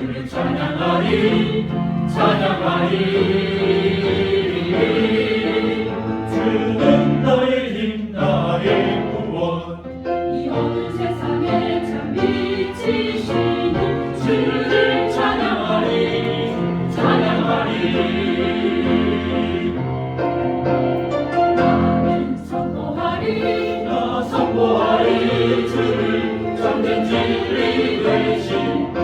주를 찬양하리 찬양하리 주는 너의 힘 나의 구원 이 어두운 세상에 참 비치시는 주를 찬양하리 찬양하리 나는 선포하리 나 선포하리 주를 전된 진리 되신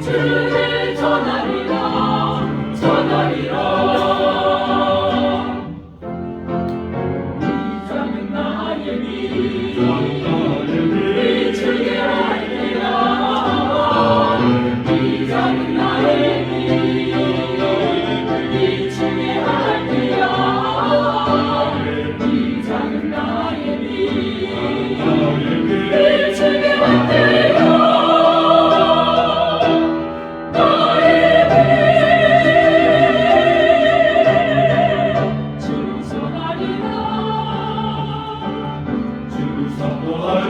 주를 전하리라 전하리라. 이자는 나의 믿음